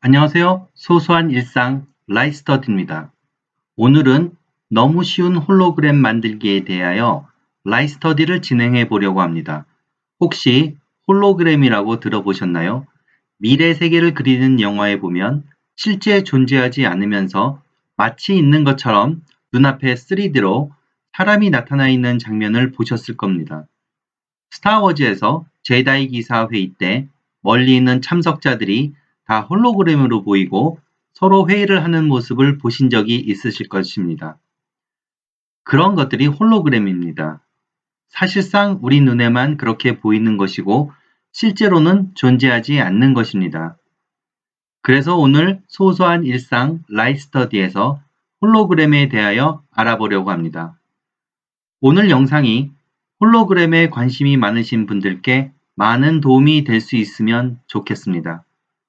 안녕하세요. 소소한 일상 라이스터디입니다. 오늘은 너무 쉬운 홀로그램 만들기에 대하여 라이스터디를 진행해 보려고 합니다. 혹시 홀로그램이라고 들어보셨나요? 미래 세계를 그리는 영화에 보면 실제 존재하지 않으면서 마치 있는 것처럼 눈앞에 3D로 사람이 나타나 있는 장면을 보셨을 겁니다. 스타워즈에서 제다이 기사 회의 때 멀리 있는 참석자들이 다 홀로그램으로 보이고 서로 회의를 하는 모습을 보신 적이 있으실 것입니다. 그런 것들이 홀로그램입니다. 사실상 우리 눈에만 그렇게 보이는 것이고 실제로는 존재하지 않는 것입니다. 그래서 오늘 소소한 일상 라이스터디에서 홀로그램에 대하여 알아보려고 합니다. 오늘 영상이 홀로그램에 관심이 많으신 분들께 많은 도움이 될 수 있으면 좋겠습니다.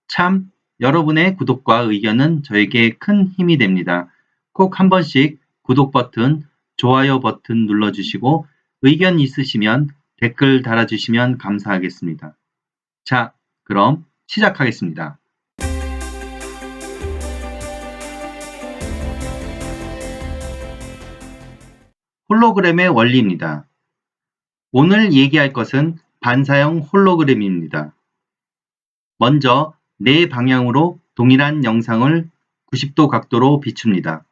참 여러분의 구독과 의견은 저에게 큰 힘이 됩니다. 꼭 한 번씩 구독 버튼, 좋아요 버튼 눌러주시고 의견 있으시면 댓글 달아주시면 감사하겠습니다. 자, 그럼 시작하겠습니다. 홀로그램의 원리입니다. 오늘 얘기할 것은 반사형 홀로그램입니다. 먼저 네 방향으로 동일한 영상을 90도 각도로 비춥니다.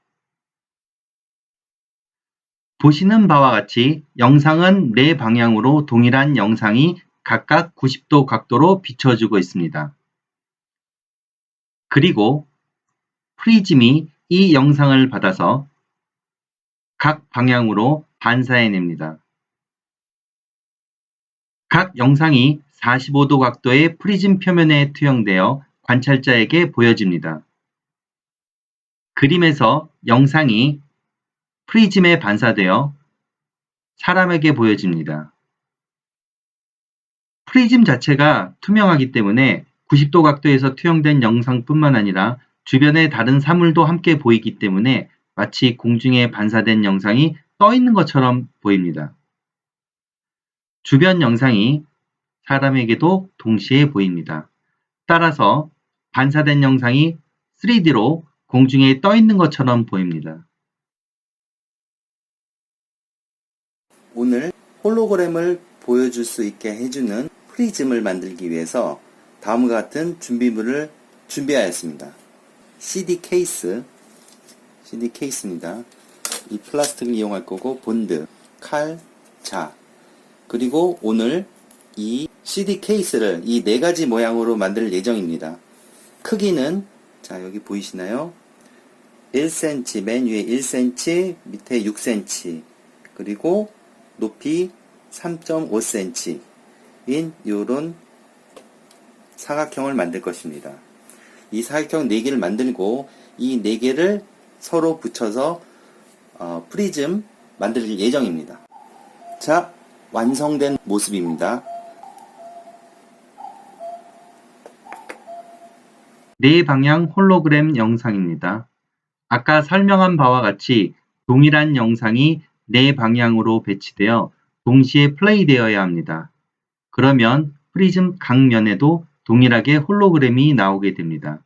보시는 바와 같이 영상은 네 방향으로 동일한 영상이 각각 90도 각도로 비춰주고 있습니다. 그리고 프리즘이 이 영상을 받아서 각 방향으로 반사해냅니다. 각 영상이 45도 각도의 프리즘 표면에 투영되어 관찰자에게 보여집니다. 그림에서 영상이 프리즘에 반사되어 사람에게 보여집니다. 프리즘 자체가 투명하기 때문에 90도 각도에서 투영된 영상뿐만 아니라 주변의 다른 사물도 함께 보이기 때문에 마치 공중에 반사된 영상이 떠 있는 것처럼 보입니다. 주변 영상이 사람에게도 동시에 보입니다. 따라서 반사된 영상이 3D로 공중에 떠 있는 것처럼 보입니다. 오늘 홀로그램을 보여줄 수 있게 해주는 프리즘을 만들기 위해서 다음과 같은 준비물을 준비하였습니다. CD 케이스, CD 케이스입니다. 이 플라스틱을 이용할 거고 본드, 칼, 자, 그리고 오늘 이 CD 케이스를 이 네 가지 모양으로 만들 예정입니다. 크기는 자 여기 보이시나요? 1cm 맨 위에 1cm 밑에 6cm 그리고 높이 3.5cm인 요런 사각형을 만들 것입니다. 이 사각형 4개를 만들고 이 4개를 서로 붙여서 어, 프리즘 만들 예정입니다. 자, 완성된 모습입니다. 네 방향 홀로그램 영상입니다. 아까 설명한 바와 같이 동일한 영상이 네 방향으로 배치되어 동시에 플레이되어야 합니다. 그러면 프리즘 각 면에도 동일하게 홀로그램이 나오게 됩니다.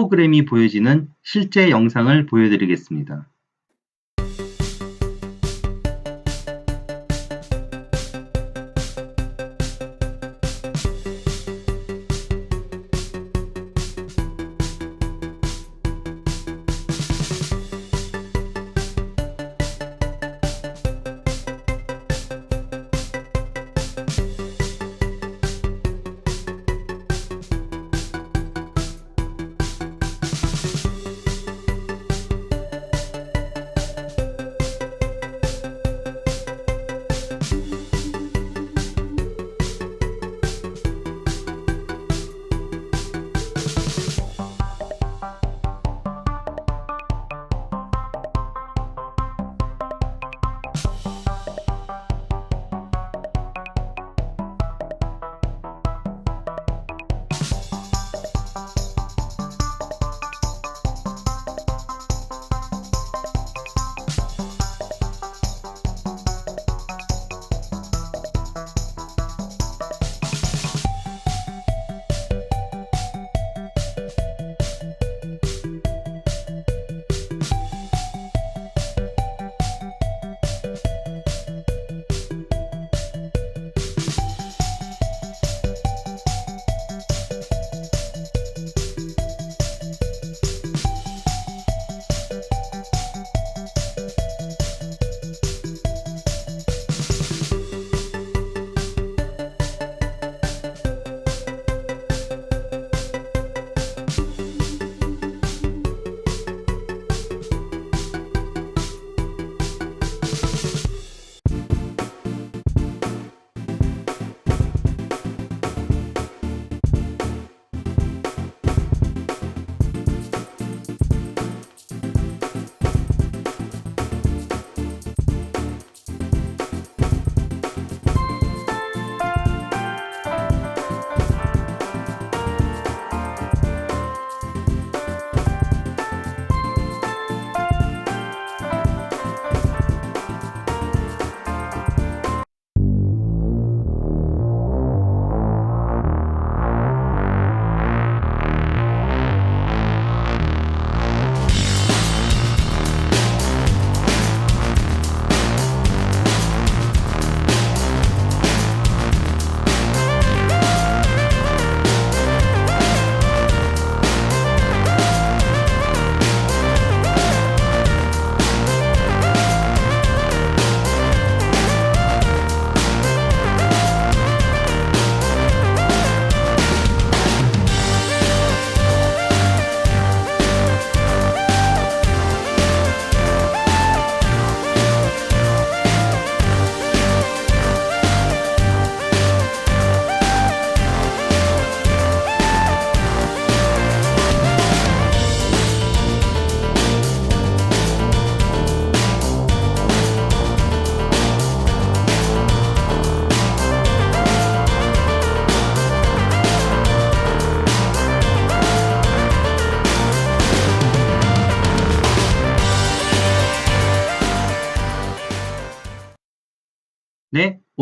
홀로그램이 보여지는 실제 영상을 보여드리겠습니다.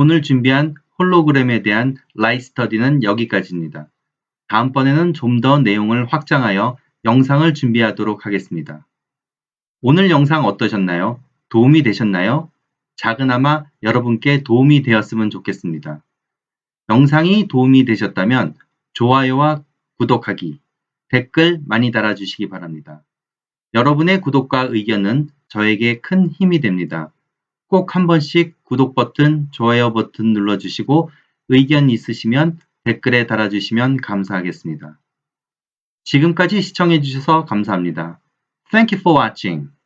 오늘 준비한 홀로그램에 대한 라이 스터디는 여기까지입니다. 다음번에는 좀 더 내용을 확장하여 영상을 준비하도록 하겠습니다. 오늘 영상 어떠셨나요? 도움이 되셨나요? 작은아마 여러분께 도움이 되었으면 좋겠습니다. 영상이 도움이 되셨다면 좋아요와 구독하기, 댓글 많이 달아주시기 바랍니다. 여러분의 구독과 의견은 저에게 큰 힘이 됩니다. 꼭 한 번씩 구독 버튼, 좋아요 버튼 눌러주시고 의견 있으시면 댓글에 달아주시면 감사하겠습니다. 지금까지 시청해주셔서 감사합니다. Thank you for watching.